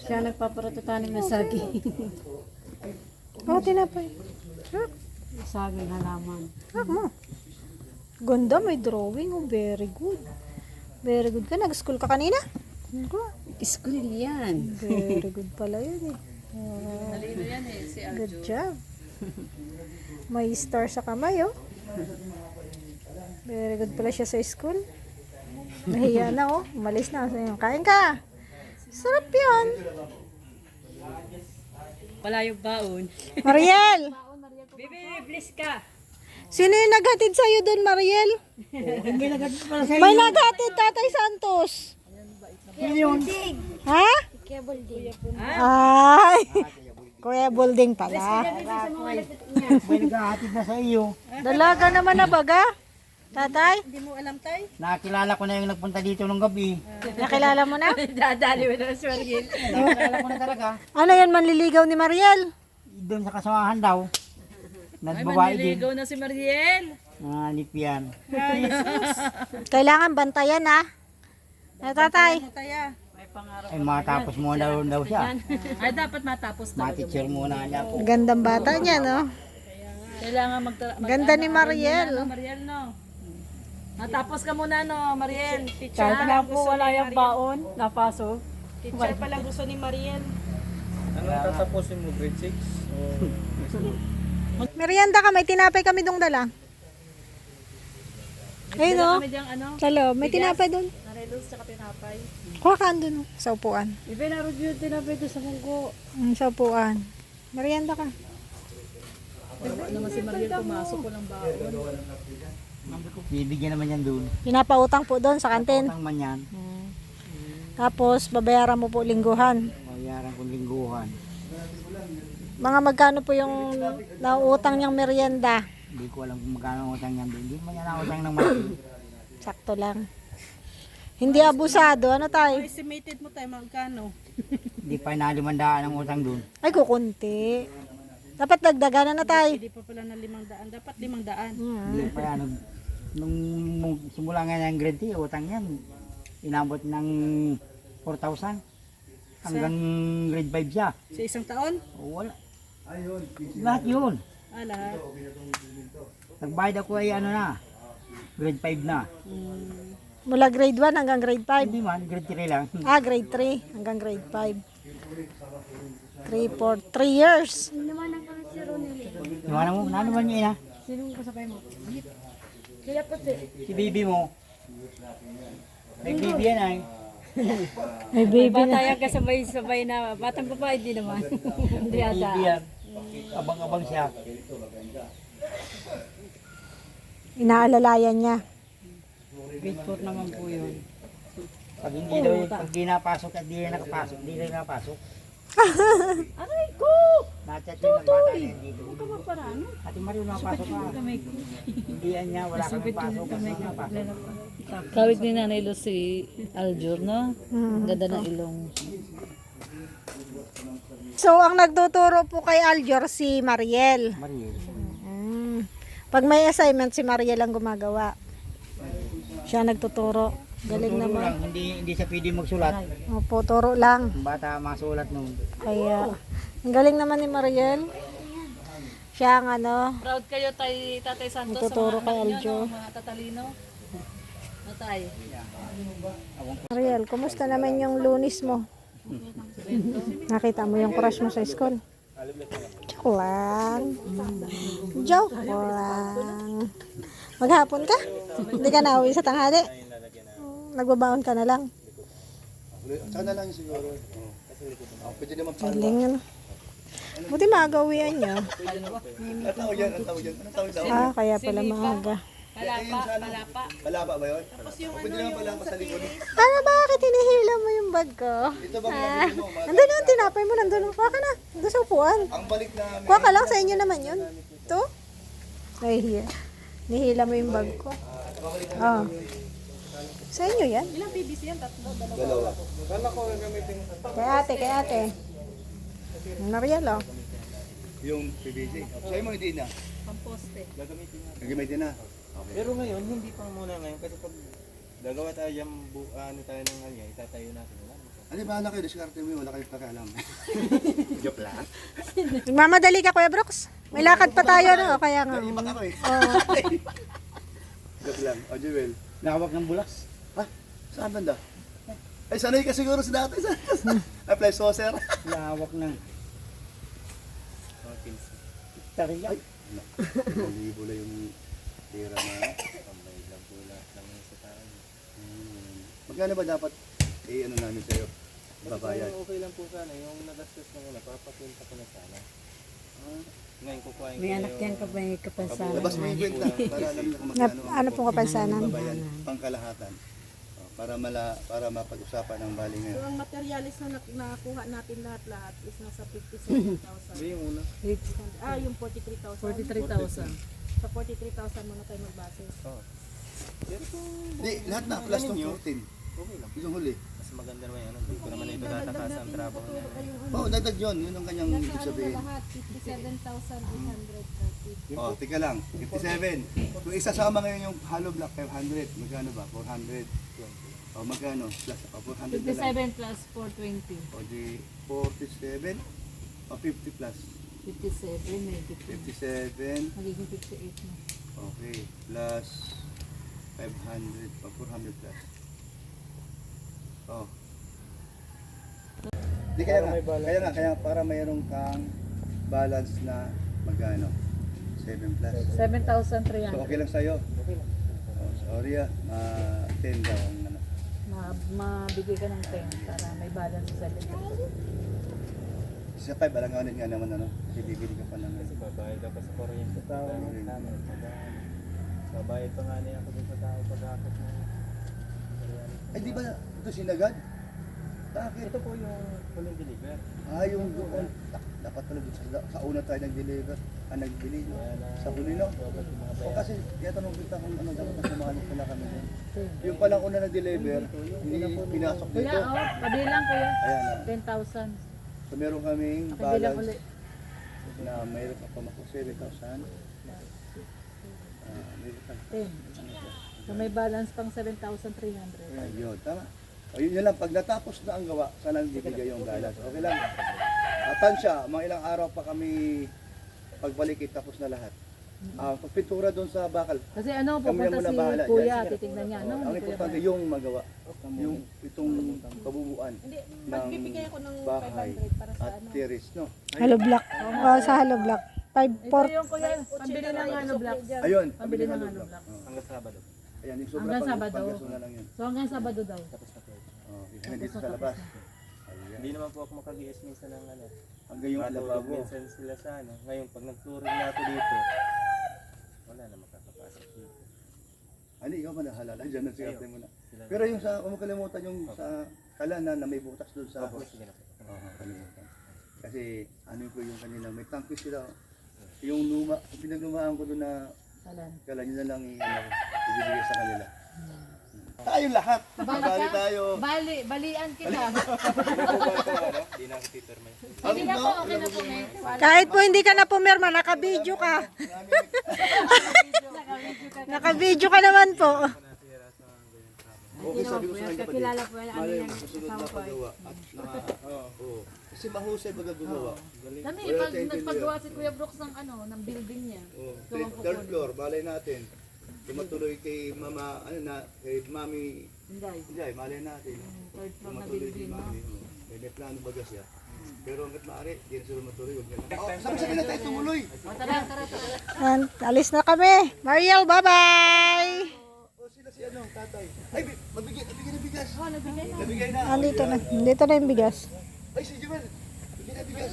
Siya nagpaparoto tanim ng saging. Oh, tinapay. Ah, saging halaman. ah mo. Ganda, may drawing. Oh, very good. Very good ka. Nag-school ka kanina? Ako. School yan. Very good pala yun eh. Ah, good job. May star sa kamay oh. Very good pala siya sa school. Nahiya na oh. Umalis na. Kain ka. Sarap yan. Wala yung baon. Mariel! Bibi, bless ka. Sino yung naghatid sa'yo doon, Mariel? May naghatid, Tatay Santos. Ha? Ay! Kuya Bulding pala. May naghahatid na sa iyo. Dalaga naman na baga. Tatay, Nakilala ko na yung nagpunta dito nung gabi. nakilala mo na? Dadali mo na si Margil. Nakilala ko na talaga. Ano yan, manliligaw ni Mariel? Doon sa kasamahan daw. Nagbabae din. Na si Mariel. Mga lipian. Kailangan bantayan ha. Eh, tatay. Ay matapos muna daw, daw siya. Ay, dapat matapos na. Matiteacher muna niya po. Gandang bata niya, no? Kailangan magtara... Mag Ganda ni Mariel. Mariel, no? Matapos ka muna, no, Mariel. Teacher Kahit na po wala yung baon, napasok. Teacher pala gusto ni Mariel. Merienda ka, may tinapay kami dong dala. Ayun no? Kami diyang ano, Salo, may tinapay doon. narelos sa tinapay. Kuha ka doon, sa upuan. Ibinarod yun, tinapay doon sa munggo. Mm, sa upuan. Merienda ka. Ano naman si Mariel pumasok ko ng baon. Bibigyan naman yan doon. Pinapautang po doon sa kantin. Utang man yan. Tapos, babayaran mo po lingguhan. Bayaran kong lingguhan. Mga magkano po yung nauutang niyang merienda? Hindi ko alam kung magkano ang utang yan doon. Hindi mo niya nautang ng malaki. Sakto lang. Hindi abusado. Ano tayo? Estimated mo tayo magkano? Hindi pa nalimandaan ang utang doon. Ay, kukunti. Dapat dagdagan na na tayo. Hindi pa pala na limang daan. Dapat limang daan. Hindi pa yan. Nung, simula nga ng grade 3, utang yan. Inabot ng 4,000. Hanggang grade 5 siya. Sa isang taon? O, wala. Lahat yun. Ah, lahat. Nagbayad ako ay ano na. Grade 5 na. Mula grade 1 hanggang grade 5. Hindi man, grade 3 lang. Ah, grade 3 hanggang grade 5. 3, 4, 3 years. Iwanan mo, ano ba niya ina? Sinong kasabay mo? Si baby mo. May baby yan ay. May baby na. Bata yan kasabay-sabay na, batang babae di naman. Hindi ata. Baby yan. Abang-abang siya. Inaalalayan niya. 4 naman po yun. Pag hindi daw, pag di napasok at di na nakapasok, di na napasok. Aray ko! Dito. Huwag ka maparano. Ate Mario, napasok ka. Hindi yan niya, wala kang napasok. Kawit ni Nanay Lu si Aljur, no? Ganda ng ilong. So, ang nagtuturo po kay Aljor si Mariel. Mario. Mm. Pag may assignment, si Mariel ang gumagawa. Siya nagtuturo. Galing Turo naman. lang, hindi, hindi siya pwede magsulat. Opo, turo lang. Ang bata masulat noon. Kaya, ang galing naman ni Mariel. Siya ang ano, Proud kayo tay Tatay Santos Nagtuturo sa mga kay anak niyo, Aljo. no? mga tatalino. No, tay? Mariel, kumusta naman yung lunis mo? Nakita mo yung crush mo sa school? Joke lang. Joke lang. Maghapon ka? Hindi ka na uwi sa tanghali? Nagbabaon ka na lang. Sana lang siguro. Oh, pwede naman pa. Galing ano. Buti maaga uwian niya. Ang tao yan, ang tao yan. Anong tawag daw? Ah, kaya pala maaga. Palapa, palapa. Palapa ba yun? Oh, pwede naman pala sa likod. Ano, bakit hinihila mo yung bag ko? Ito ba mga mo? Nandun yung tinapay mo, nandun. Kuha ka na. Nandun sa upuan. Ang balik na Kuha ka lang, sa inyo naman yun. Ito. Nahihiya. Nihila mo yung bag ko. Oh. Sa inyo yan? Ilang PBC yan? Tatlo, dalawa. dalawa. Kay ate, kay ate. Nariel, oh. Yung PVC. Sa'yo mo hindi na. Pamposte. Gagamitin na. Pero ngayon, hindi pa muna ngayon kasi pag gagawa tayo yung bu- ano tayo ng ano, itatayo natin. Ano bahala kayo, diskarte mo yun, wala kayong pakialam. Joke lang. Nagmamadali ka, Kuya Brooks. May lakad pa tayo, no? O Kaya nga. Iba ako eh. Joke lang. O, Jewel. Nakawak ng bulas. Ha? Saan banda? Ay, sanay ka siguro sa dati. Ay, play saucer. Lawak ng tariya. Libo na yung tira na. Pambay lang po lahat lang sa tayo. Hmm. Magkano ba dapat eh ano namin sa'yo? Babayad. Okay lang po sana. Yung nagastos na una, papapunta ko na sana. Ah, ngayon kukuhain ko May na anak yung- yan ka ba yung kapansanan? Labas mo yung kwenta para alam niyo kung magkano ano pong kapansanan? Pangkalahatan. O, Para mala para mapag-usapan ng bali ngayon. ang materialis na nak- nakuha natin lahat-lahat is nasa 57,000. Hindi yung una. ah, yung 43,000. 43,000. Sa 43,000 muna tayo magbase. Di, lahat na plus ng 14. Okay lang. Yung huli. Mas maganda naman yan. Hindi ko naman ito tatakas ang trabaho niya. Oo, oh, dagdag yun. Yun ang kanyang ibig Ano na sabihin. lahat? 57,830. Oh, tika lang. 57. Kung isasama ngayon yung hollow block, 500. Magkano ba? 400. O, magkano? Plus, o, 400 na lang. 57 plus 420. O, di 47. O, 50 plus. 57, may 50. 57. Magiging 58 na. Okay. Plus 500. O, 400 plus. Oh. Di kaya nga, kaya nga, kaya para mayroong kang balance na magkano? 7 plus. 7,300. So, okay lang sa'yo? Oh, sorry ah, ma 10 daw ang ano. Ma mabigay ka ng 10 para may balance sa 7. Sa 5, alanganin nga naman ano, kasi bibili ka pa ng Kasi babayad ako sa kuryente. Tao namin. Babayad pa nga niya ako sa tao pag-akit ng Ay, di ba ito sinagad? Bakit? Ito po yung huling deliver. Ah, yung doon. Da- Dapat pala doon sa, sa una tayo nag-deliver. Ah, nagbili. no? Sa huli, no? O kasi, kaya tanong kita kung ano dapat na sumali pala kami doon. Yung palang una nag-deliver, hindi pinasok Kuya, dito. oh, kabilang kuya. Ayan na. 10,000. So, meron kaming balance na mayroon pa pamako 7,000. Ah, mayroon pa. 10. So may balance pang 7,300. Ayun, tama. Ayun yun lang, pag natapos na ang gawa, sana bibigay yung balance. Okay lang. Atan siya, mga ilang araw pa kami pagbalikit tapos na lahat. Ah, pag pintura doon sa bakal. Kasi ano, Kami pupunta na muna si bahala dyan. kuya, Sige. titignan niya. Ano, ang hindi kuya importante yung magawa. Yung itong kabubuan Hindi, ng magbibigay ako ng bahay 500 para sa at ano. terrace, no? Halo block. O, sa halo block. 5, Ito yung kuya, pambili ng ano block. Ayun, Pambili ng ano ano block. block. Oo. Hanggang Sabado. Ayan, yung sobra Hanggang pag- Sabado. paggaso na lang yun. So hanggang Sabado daw. Oh, hindi sa labas. Ayan. Hindi naman po ako makag-iis minsan ng ano. Hanggang yung Matulog alababo. minsan sila sa ano. Ngayon, pag nag-touring na ako dito, wala na makakapasok dito. Ano, ikaw man halala, dyan na sigarte mo na. Sila Pero yung sa, kung makalimutan yung sa kalanan na may butas doon sa... Opo, sige na po. Oo, kalimutan. Kasi ano ko yung kanila, may tangki sila. Yung luma, yung pinaglumaan ko doon na Alan. kala nyo na lang i- ano, ibibigay sa kanila. Tayo lahat! Bali tayo! Bali, balian kita. Hindi na ako titirmay. Hindi na po, okay na po, may. Kahit po hindi ka na pumirma, naka-video ka. Naka-video ka naman po. Okay, sabi ko sa kanya Kakilala po yan. Ano Malay yan? mo, susunod na paggawa. At naka, oo. Kasi mahusay baga gumawa. Kami, Wala pag tayong nagpagawa si Kuya Brooks ng ano, ng building niya. Oh, Gawang third, third floor, balay natin. Tumatuloy kay mama, ano na, kay mami, Hindi. hindi, malay natin. Third floor na Tumatuloy kay building, no? mami. oh. May, may plano baga siya. Pero hanggat maaari, di na sila matuloy. Huwag na lang. Oh, sabi sabi na tayo tumuloy. O, tara, tara, tara. Yan, alis na kami. Mariel, bye-bye. O sila si ano, tatay. Ay, bi- magbigay, nabigay na bigas. Oh, nabigay na. Nabigay na. Andito na. Dito na yung bigas. Ay, si Jewel. Bigay na bigas.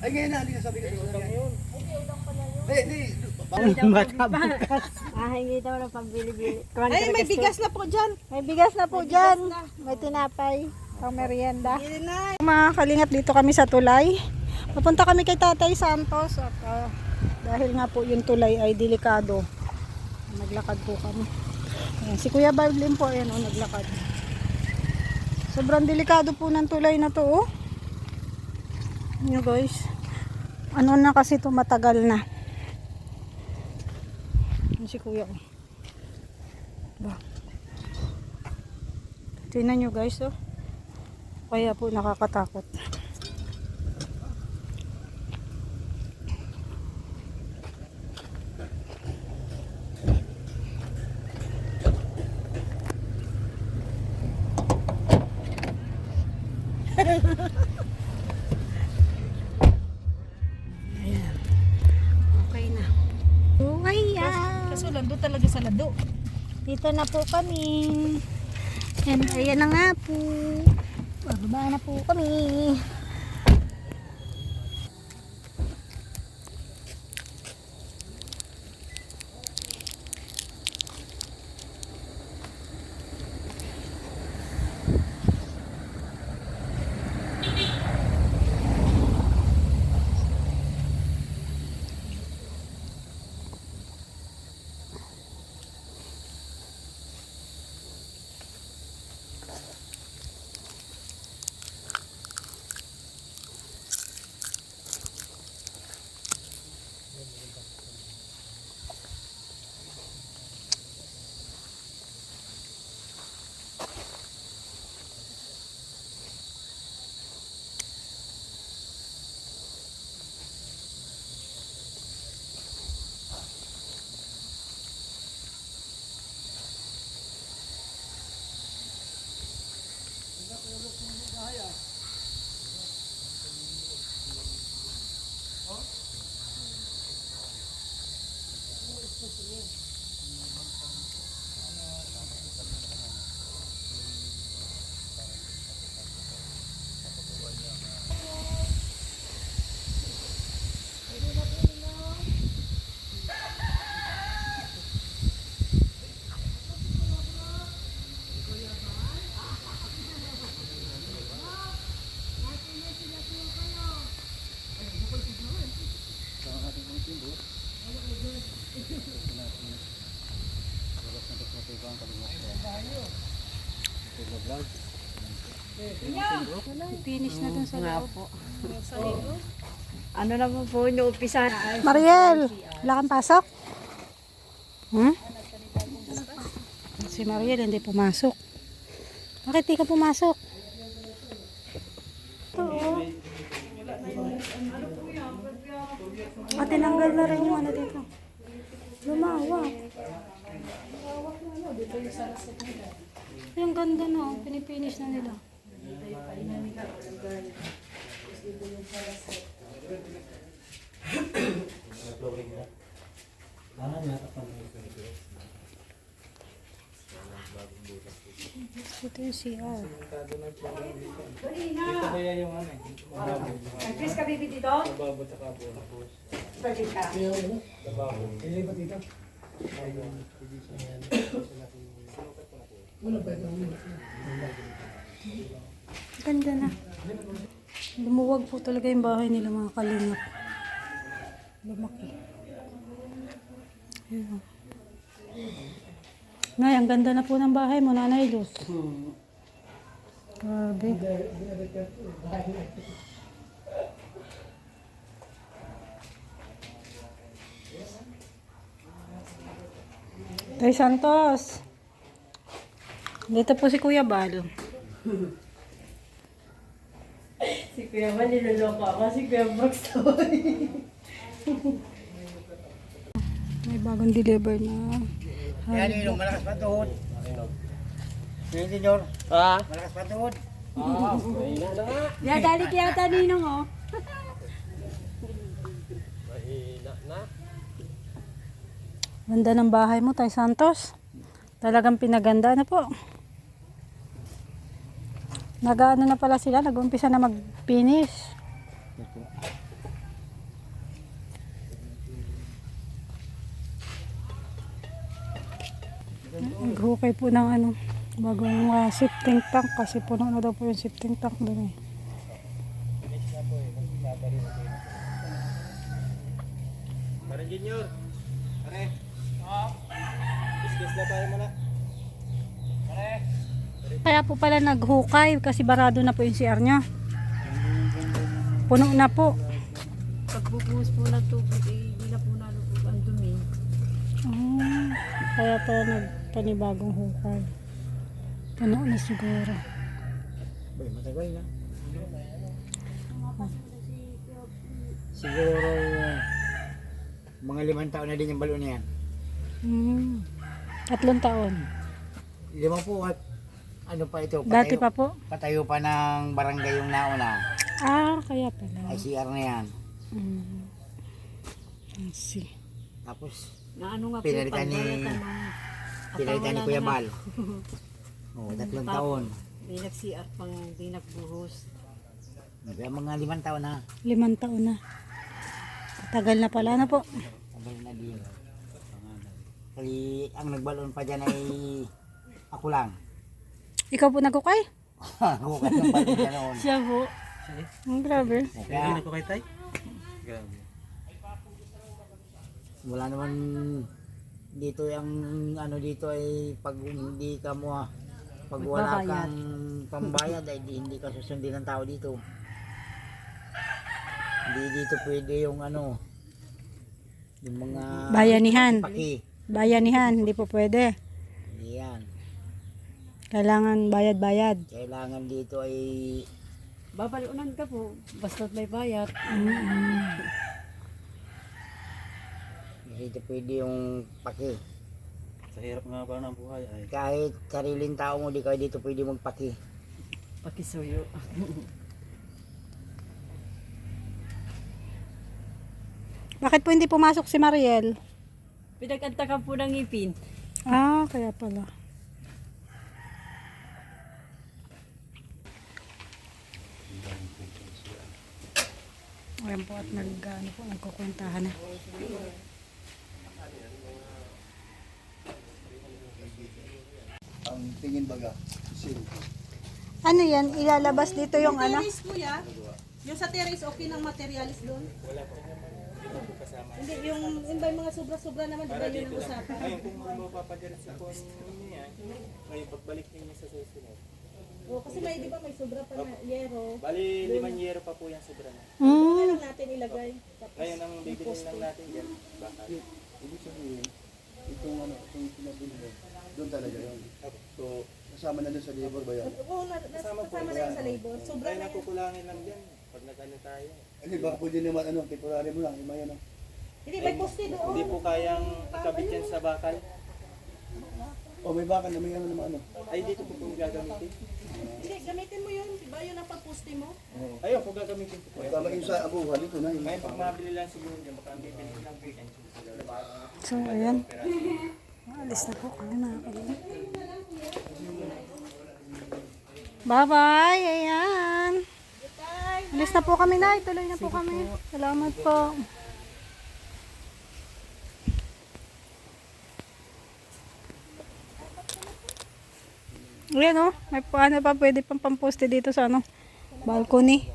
Ay, ngayon na, hindi na sabi ka. Ay, hindi. Ah, hindi daw na pambili-bili. Ay, may bigas na po dyan. May bigas na po dyan. May tinapay. Pang merienda. Mga kalingap dito kami sa tulay. Papunta kami kay Tatay Santos. At, ah, dahil nga po yung tulay ay delikado. Naglakad po kami. Ayan, si Kuya Barblin po, ayan o, naglakad. Sobrang delikado po ng tulay na to, oh. Nyo guys. Ano na kasi to matagal na. Ayan si Kuya, oh. Ba. Tingnan nyo guys, oh. Kaya po nakakatakot. Kaso lando talaga sa lado. Dito na po kami. And ayan na nga po. Bababa na po kami. Oh. Finish na dun sa loob. Ano naman po inuumpisa? Mariel, wala kang pasok? Hmm? Si Mariel hindi pumasok. Bakit di ka pumasok? Ito, oh. At tinanggal na rin yung ano dito. Lumawa. Yung ganda na, oh. pinipinish na nila. Ito yung CR. Ito kaya yung ano eh. Mababo. Chris, kabibi dito? Mababo tsaka buo. Pwede ka. Ganda na. Lumuwag po talaga yung bahay nila mga kalingap. Lumaki. Ayun. Nay, ang ganda na po ng bahay mo, Nanay Luz. Grabe. Tay Santos. Dito po si Kuya Bal. Si Kuya Mal, niloloko ako. Si Kuya Brooks to. May bagong deliver na. Yan yung malakas pa tuhod. Yung senyor, Ah, malakas pa tuhod. Yadalik yata ninong oh. Ganda ng bahay mo, Tay Santos. Talagang pinaganda na po. Nag-ano na pala sila, nag-umpisa na mag-finish. Naghukay po ng ano, bagong uh, shifting tank kasi puno na daw po yung shifting tank doon eh. Pare Junior. Pare. Ah. Discuss na tayo muna. Pare. Kaya po pala naghukay kasi barado na po yung CR niya. Puno na po. Pagbubuhos po ng tubig, eh, hindi na po nalubog ang dumi. Ah, kaya pala nagpanibagong hukay. Puno na siguro. Bay, matagal na. Siguro mga limang taon na din yung balon na yan. Hmm. Tatlong taon. Lima po at ano pa ito? Dati patayo- pa po? Patayo pa ng barangay yung nauna. Ah, kaya pala. ICR na yan. Hmm. I see. Tapos Na ano nga po, pinalitan ni pagbayatan ng pinalitan ni Kuya Bal. Oo, tatlong taon. Di nag-CR pang di nagbuhos. Kaya mga limang taon na. Limang taon na. Tagal na pala na po. Tagal na din. Kasi ang nagbalon pa dyan ay ako lang. Ikaw po nagkukay? ako ka ng balon dyan noon. Siya po. Ang grabe. Kaya ko kay Tay? Grabe. wala naman dito yung ano dito ay pag hindi ka mo ah, pag wala kang pambayad ay di, hindi ka susundin ng tao dito. Hindi dito pwede yung ano yung mga Bayanihan. paki. Bayanihan, hindi po pwede. Hindi yan. Kailangan bayad-bayad. Kailangan dito ay Babaliunan ka po, basta't may bayat. dito pwede yung paki. Sa hirap nga ba ng buhay ay Kahit sariling tao mo di ka dito pwede magpaki. Pakisuyo. Bakit po hindi pumasok si Mariel? Pinagkantakan po ng ngipin. Ah, kaya pala. Ayan po at nag, ano po, nagkukwentahan na. Ang tingin baga. Ano yan? Ilalabas dito yung ano? Terrace kuya, yung sa terrace okay ng materialis doon? Hindi, yung, yung ba yung mga sobra-sobra naman, di ba yun ang usapan? Ngayon kung mapapadiretso po ninyo yan, ngayon pagbalik ninyo sa susunod. O, kasi may, di ba may sobra pa na yero. Bali, limang yero pa po yan sobra na. Hmm. Ano lang natin ilagay? Tapos, Ngayon ang bibilin lang natin yan, bakal. Ibig sabihin, itong ano, itong pinabili mo, doon talaga yun. So, Kasama na doon sa labor ba yan? Oo, na, nas, kasama na yun sa labor. Sobra na yun. nakukulangin lang yan pag nag-ano tayo. Hindi, baka pwede naman ano, temporary mo lang, lima yan. ah. Hindi, may poste doon. Hindi po kayang ikabit yan sa bakal. O may baka na may ano naman ano. Ay, dito po po gagamitin. Hindi, gamitin mo yun. Di ba yun ang pag-poste mo? Ayun, po gagamitin yan. Tama yung sa abuhan, ito na. Yung, Ngayon pag mabili lang siguro dyan, baka ang bibili lang yan. So, ayan. Alis na po kami mga kalina. Bye-bye! Ayan! Alis na po kami na. Tuloy na po kami. Salamat po. Ayan o. May paano pa pwede pang pamposte dito sa ano, balcony.